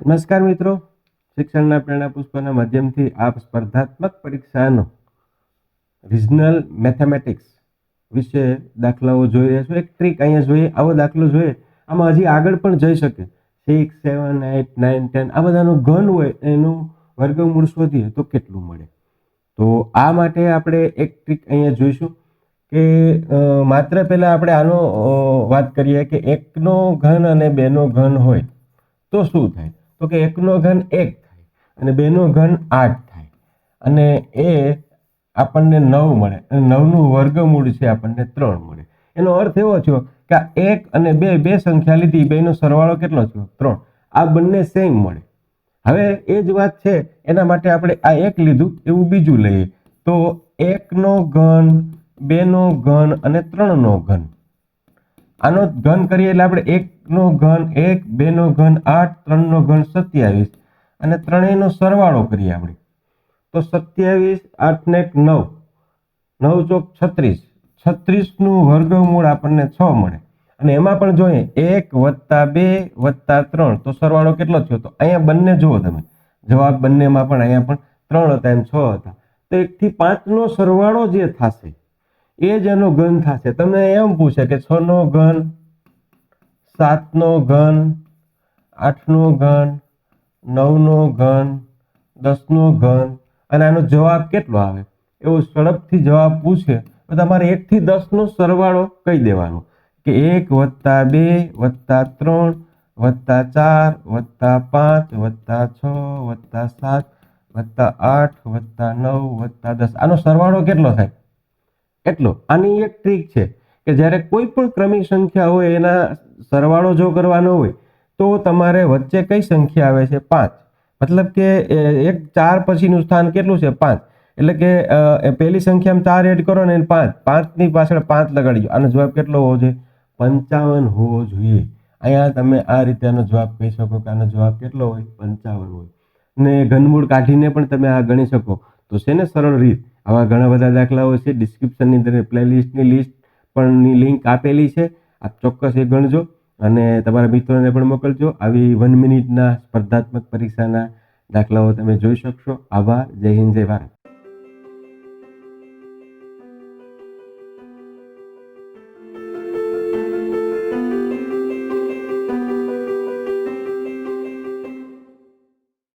નમસ્કાર મિત્રો. શિક્ષણના પ્રેરણા પુષ્પના માધ્યમથી આપ સ્પર્ધાત્મક પરીક્ષાનો રિજનલ મેથેમેટિક્સ વિશે દાખલાઓ જોઈ રહ્યા છો. એક ટ્રીક અહીંયા જોઈએ, આવો દાખલો જોઈએ. આમાં હજી આગળ પણ જઈ શકે. Six seven eight nine ten આ બધાનો ઘન હોય, એનું વર્ગમૂળ શોધીએ તો કેટલું મળે? તો આ માટે આપણે એક ટ્રીક અહીંયા જોઈશું કે માત્ર પહેલાં આપણે આનો વાત કરીએ કે એકનો ઘન અને બેનો ઘન હોય તો શું થાય? તો કે એકનો ઘન એક થાય અને બેનો ઘન આઠ થાય. અને એ આપણને નવ મળે. અને નવનું વર્ગમૂળ છે આપણને ત્રણ મળે. એનો અર્થ એવો થયો કે આ એક અને બે બે સંખ્યા લીધી બેનો સરવાળો કેટલો થયો? ત્રણ. આ બંને સેમ મળે. હવે એ જ વાત છે, એના માટે આપણે આ એક લીધું, એવું બીજું લઈએ. તો એકનો ઘન, બેનો ઘન અને ત્રણનો ઘન. આનો ઘન કરીએ એટલે આપણે એકનો ઘન એક, બેનો ઘન આઠ, ત્રણનો ઘન સત્યાવીસ. અને ત્રણેયનો સરવાળો કરીએ આપણે. તો સત્યાવીસ, આઠ ને એક, નવ. નવ ચોક છત્રીસ. છત્રીસનું વર્ગમૂળ આપણને છ મળે. અને એમાં પણ જોઈએ, એક વત્તા બે વત્તા ત્રણ. તો સરવાળો કેટલો થયો? તો અહીંયા બંને જુઓ તમે. જવાબ બંનેમાં પણ અહીંયા પણ ત્રણ હતા એમ છ હતા. તો એકથી પાંચનો સરવાળો જે થશે એ જ એનો ઘન થશે. તમને એમ પૂછે કે છ નો ઘન, સાતનો ઘન, આઠનો ઘન, નવનો ઘન, દસનો ઘન અને આનો જવાબ કેટલો આવે? એવો ઝડપથી જવાબ પૂછે. તો તમારે એકથી દસનો સરવાળો કહી દેવાનો કે એક વત્તા બે વત્તા ત્રણ વત્તા ચાર વત્તા પાંચ વત્તા છ વત્તા સાત વત્તા આઠ વત્તા નવ વત્તા દસ. આનો સરવાળો કેટલો થાય? એટલો. આની એક ટ્રીક છે કે જ્યારે કોઈ પણ ક્રમિક સંખ્યા હોય, એના સરવાળો જો કરવાનો હોય, તો તમારે વચ્ચે કઈ સંખ્યા આવે છે? પાંચ. મતલબ કે એક ચાર પછીનું સ્થાન કેટલું છે? પાંચ. એટલે કે પહેલી સંખ્યામાં ચાર એડ કરો ને પાંચ. પાંચની પાછળ પાંચ લગાડી આનો જવાબ કેટલો હોવો જોઈએ? પંચાવન હોવો જોઈએ. અહીંયા તમે આ રીતે આનો જવાબ કહી શકો કે આનો જવાબ કેટલો હોય? પંચાવન હોય. ને ઘનમૂળ કાઢીને પણ તમે આ ગણી શકો. તો છે ને સરળ રીત. આવા ઘણા બધા દાખલાઓ છે. ડિસ્ક્રિપ્શનની અંદર પ્લેલિસ્ટની લિસ્ટ પણની લિંક આપેલી છે. આપ ચોક્કસ એ ગણજો અને તમારા મિત્રોને પણ મોકલજો. આવી વન મિનિટના સ્પર્ધાત્મક પરીક્ષાના દાખલાઓ તમે જોઈ શકશો. આભાર. જય હિન્દ, જય ભારત.